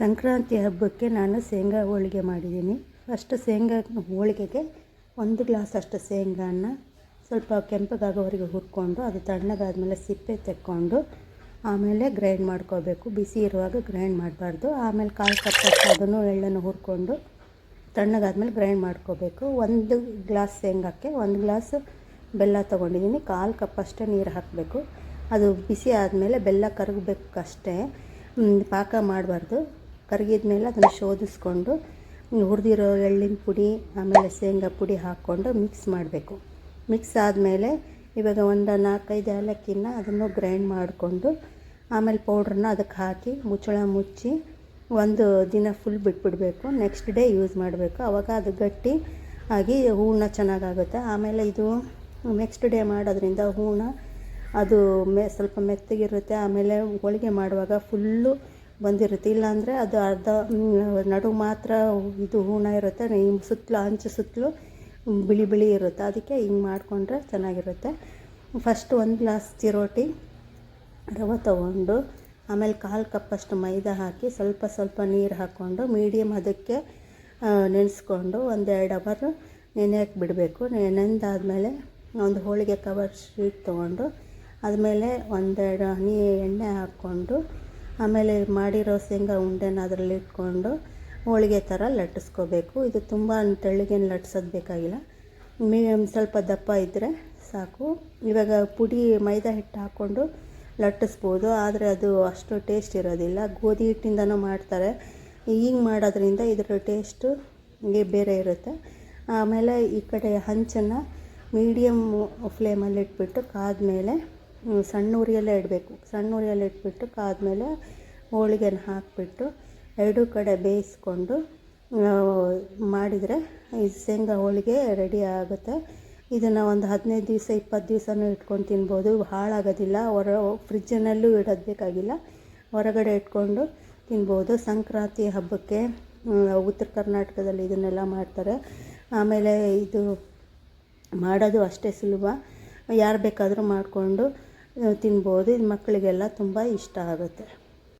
ಸಂಕ್ರಾಂತಿ ಹಬ್ಬಕ್ಕೆ ನಾನು ಶೇಂಗಾ ಹೋಳಿಗೆ ಮಾಡಿದ್ದೀನಿ. ಫಸ್ಟ್ ಶೇಂಗಾ ಹೋಳಿಗೆಗೆ ಒಂದು ಗ್ಲಾಸ್ ಅಷ್ಟು ಶೇಂಗಾನ ಸ್ವಲ್ಪ ಕೆಂಪಗಾಗೋವರೆಗೆ ಹುರ್ಕೊಂಡು, ಅದು ತಣ್ಣಗಾದ್ಮೇಲೆ ಸಿಪ್ಪೆ ತೆಕ್ಕೊಂಡು, ಆಮೇಲೆ ಗ್ರೈಂಡ್ ಮಾಡ್ಕೋಬೇಕು. ಬಿಸಿ ಇರುವಾಗ ಗ್ರೈಂಡ್ ಮಾಡಬಾರ್ದು. ಆಮೇಲೆ ಕಾಲು ಕಪ್ಪಷ್ಟು ಅದನ್ನು ಎಳ್ಳನ್ನು ಹುರ್ಕೊಂಡು ತಣ್ಣಗಾದ್ಮೇಲೆ ಗ್ರೈಂಡ್ ಮಾಡ್ಕೋಬೇಕು. ಒಂದು ಗ್ಲಾಸ್ ಶೇಂಗಾಕ್ಕೆ ಒಂದು ಗ್ಲಾಸ್ ಬೆಲ್ಲ ತೊಗೊಂಡಿದ್ದೀನಿ. ಕಾಲು ಕಪ್ಪಷ್ಟೇ ನೀರು ಹಾಕಬೇಕು. ಅದು ಬಿಸಿ ಆದಮೇಲೆ ಬೆಲ್ಲ ಕರಗಬೇಕು ಅಷ್ಟೇ ಪಾಕ ಮಾಡಬಾರ್ದು. ಕರಗಿದ ಮೇಲೆ ಅದನ್ನು ಶೋಧಿಸ್ಕೊಂಡು ಹುರಿದಿರೋ ಎಳ್ಳಿನ ಪುಡಿ, ಆಮೇಲೆ ಶೇಂಗಾ ಪುಡಿ ಹಾಕ್ಕೊಂಡು ಮಿಕ್ಸ್ ಮಾಡಬೇಕು. ಮಿಕ್ಸ್ ಆದಮೇಲೆ ಇವಾಗ ಒಂದು ನಾಲ್ಕೈದು ಏಲಕ್ಕಿನ ಅದನ್ನು ಗ್ರೈಂಡ್ ಮಾಡಿಕೊಂಡು ಆಮೇಲೆ ಪೌಡ್ರನ್ನ ಅದಕ್ಕೆ ಹಾಕಿ ಮುಚ್ಚಳ ಮುಚ್ಚಿ ಒಂದು ದಿನ ಫುಲ್ ಬಿಟ್ಬಿಡಬೇಕು. ನೆಕ್ಸ್ಟ್ ಡೇ ಯೂಸ್ ಮಾಡಬೇಕು. ಆವಾಗ ಅದು ಗಟ್ಟಿ ಆಗಿ ಹೂರ್ಣ ಚೆನ್ನಾಗಾಗುತ್ತೆ. ಆಮೇಲೆ ಇದು ನೆಕ್ಸ್ಟ್ ಡೇ ಮಾಡೋದ್ರಿಂದ ಹೂರ್ಣ ಅದು ಮೆ ಸ್ವಲ್ಪ ಮೆತ್ತಗಿರುತ್ತೆ. ಆಮೇಲೆ ಹೋಳಿಗೆ ಮಾಡುವಾಗ ಫುಲ್ಲು ಬಂದಿರುತ್ತೆ. ಇಲ್ಲಾಂದರೆ ಅದು ಅರ್ಧ ನಡು ಮಾತ್ರ ಇದು ಹೂರ್ಣ ಇರುತ್ತೆ. ಹಿಂಗೆ ಸುತ್ತಲೂ ಅಂಚು ಸುತ್ತಲೂ ಬಿಳಿ ಬಿಳಿ ಇರುತ್ತೆ. ಅದಕ್ಕೆ ಹಿಂಗೆ ಮಾಡಿಕೊಂಡ್ರೆ ಚೆನ್ನಾಗಿರುತ್ತೆ. ಫಸ್ಟ್ ಒಂದು ಗ್ಲಾಸ್ ಚಿರೋಟಿ ರವೆ ತೊಗೊಂಡು, ಆಮೇಲೆ ಕಾಲು ಕಪ್ಪಷ್ಟು ಮೈದಾ ಹಾಕಿ ಸ್ವಲ್ಪ ಸ್ವಲ್ಪ ನೀರು ಹಾಕ್ಕೊಂಡು ಮೀಡಿಯಮ್ ಅದಕ್ಕೆ ನೆನೆಸ್ಕೊಂಡು ಒಂದೆರಡು ಅವರ್ ನೆನೆಯಕ್ಕೆ ಬಿಡಬೇಕು. ನೆನೆದಾದಮೇಲೆ ಒಂದು ಹೋಳಿಗೆ ಕವರ್ ಶೀಟ್ ತೊಗೊಂಡು ಆದಮೇಲೆ ಒಂದೆರಡು ಹನಿ ಎಣ್ಣೆ ಹಾಕ್ಕೊಂಡು ಆಮೇಲೆ ಮಾಡಿರೋ ಶೇಂಗಾ ಉಂಡೆನ ಅದರಲ್ಲಿ ಇಟ್ಕೊಂಡು ಹೋಳಿಗೆ ಥರ ಲಟ್ಟಿಸ್ಕೋಬೇಕು. ಇದು ತುಂಬ ತೆಳ್ಳಗೇನು ಲಟ್ಟಿಸೋದು ಬೇಕಾಗಿಲ್ಲ. ಮೀ ಸ್ವಲ್ಪ ದಪ್ಪ ಇದ್ದರೆ ಸಾಕು. ಇವಾಗ ಪುಡಿ ಮೈದಾ ಹಿಟ್ಟು ಹಾಕ್ಕೊಂಡು ಲಟ್ಟಿಸ್ಬೋದು. ಆದರೆ ಅದು ಅಷ್ಟು ಟೇಸ್ಟ್ ಇರೋದಿಲ್ಲ. ಗೋಧಿ ಹಿಟ್ಟಿಂದನೂ ಮಾಡ್ತಾರೆ. ಹಿಂಗೆ ಮಾಡೋದ್ರಿಂದ ಇದರ ಟೇಸ್ಟು ಹೀಗೆ ಬೇರೆ ಇರುತ್ತೆ. ಆಮೇಲೆ ಈ ಕಡೆ ಹಂಚನ್ನು ಮೀಡಿಯಮ್ ಫ್ಲೇಮಲ್ಲಿ ಇಟ್ಬಿಟ್ಟು ಕಾದಮೇಲೆ ಹ್ಮ್, ಸಣ್ಣ ಉರಿಯಲ್ಲೇ ಇಡಬೇಕು. ಸಣ್ಣ ಉರಿಯಲ್ಲಿ ಇಟ್ಬಿಟ್ಟು ಕಾದ್ಮೇಲೆ ಹೋಳಿಗೆನ ಹಾಕಿಬಿಟ್ಟು ಎರಡೂ ಕಡೆ ಬೇಯಿಸ್ಕೊಂಡು ಮಾಡಿದರೆ ಈ ಶೇಂಗಾ ಹೋಳಿಗೆ ರೆಡಿ ಆಗುತ್ತೆ. ಇದನ್ನು ಒಂದು ಹದಿನೈದು ದಿವಸ, ಇಪ್ಪತ್ತು ದಿವಸನೂ ಇಟ್ಕೊಂಡು ತಿನ್ಬೋದು. ಹಾಳಾಗೋದಿಲ್ಲ. ಹೊರ ಫ್ರಿಜ್ಜಿನಲ್ಲೂ ಇಡೋದು ಬೇಕಾಗಿಲ್ಲ ಹೊರಗಡೆ ಇಟ್ಕೊಂಡು ತಿನ್ಬೋದು. ಸಂಕ್ರಾಂತಿ ಹಬ್ಬಕ್ಕೆ ಉತ್ತರ ಕರ್ನಾಟಕದಲ್ಲಿ ಇದನ್ನೆಲ್ಲ ಮಾಡ್ತಾರೆ. ಆಮೇಲೆ ಇದು ಮಾಡೋದು ಅಷ್ಟೇ ಸುಲಭ. ಯಾರು ಬೇಕಾದರೂ ಮಾಡಿಕೊಂಡು ತಿನ್ಬೋದು. ಇದು ಮಕ್ಕಳಿಗೆಲ್ಲ ತುಂಬ ಇಷ್ಟ ಆಗುತ್ತೆ.